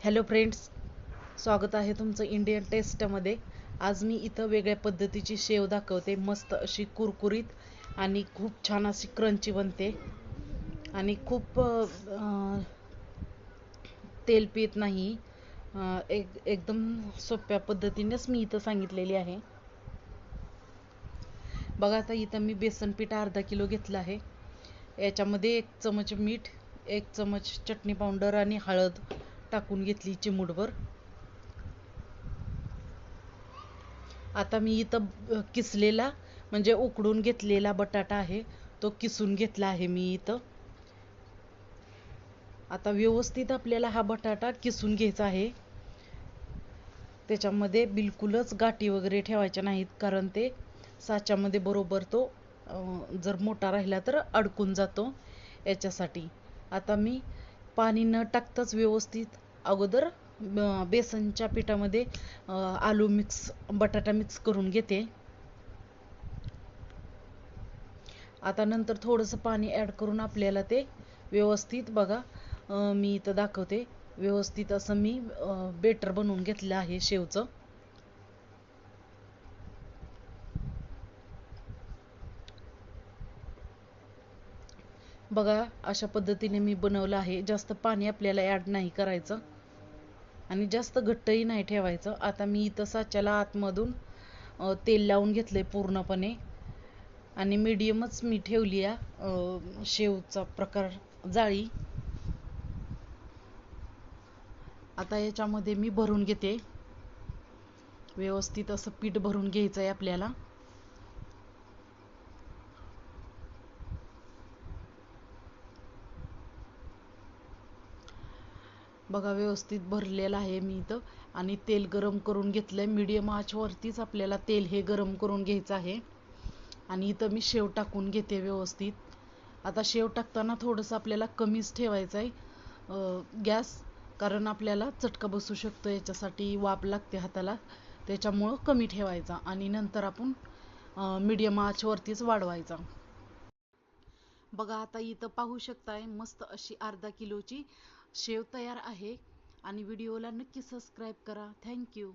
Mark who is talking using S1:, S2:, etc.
S1: Hello friends स्वागत आहे तुमचं इंडियन टेस्टमध्ये आज मी इथं वेगळ्या पद्धतीची शेव दाखवते मस्त अशी कुरकुरीत आणि खूप छान अशी क्रंची बनते. आणि खूप तेल पित नाही. एक एकदम सोप्या पद्धतीनेच मी इथं सांगितलेली आहे. बघा आता इथं मी बेसन पीठ अर्धा किलो घेतलं आहे. याच्यामध्ये एक चमच मीठ एक चमच चटणी पावडर आणि हळद. टाकून घेतली चिमूटभर. आता मी इथं किसलेला म्हणजे उकडून घेतलेला बटाटा आहे तो किसून घेतला आहे मी इथं. आता व्यवस्थित आपल्याला हा बटाटा किसून घ्यायचा आहे. त्याच्यामध्ये बिलकुलच गाठी वगैरे ठेवायच्या नाहीत कारण ते साच्यामध्ये बरोबर तो जर मोठा राहिला तर अडकून जातो याच्यासाठी. आता मी पाणी न टाकताच व्यवस्थित अगोदर बेसनच्या पिठामध्ये आलू मिक्स बटाटा मिक्स करून घेते. आता नंतर थोडंसं पाणी ॲड करून आपल्याला ते व्यवस्थित बघा मी इथं दाखवते. व्यवस्थित असं मी बेटर बनवून घेतलं आहे शेवचं. बघा अशा पद्धतीने मी बनवलं आहे. जास्त पाणी आपल्याला ॲड नाही करायचं. आणि जास्त घट्टही नाही ठेवायचं. आता मी इथं साच्याला आतमधून तेल लावून घेतलंय पूर्णपणे. आणि मीडियमच मी ठेवली आहे शेवचा प्रकार जाळी. आता याच्यामध्ये मी भरून घेते. व्यवस्थित असं पीठ भरून घ्यायचं आहे आपल्याला. बघा व्यवस्थित भरलेलं आहे मी इथं. आणि तेल गरम करून घेतलंय. मिडियम आचवरतीच आपल्याला तेल हे गरम करून घ्यायचं आहे. आणि इथं मी शेव टाकून घेते व्यवस्थित. आता शेव टाकताना थोडंसं आपल्याला कमीच ठेवायचं आहे गॅस. कारण आपल्याला चटका बसू शकतो याच्यासाठी वाफ लागते हाताला. त्याच्यामुळं कमी ठेवायचा आणि नंतर आपण मिडियम आचवरतीच वाढवायचा. बघा आता इथं पाहू शकताय मस्त अशी अर्धा किलोची शेव तयार आहे आणि व्हिडिओला नक्की सबस्क्राईब करा. थँक्यू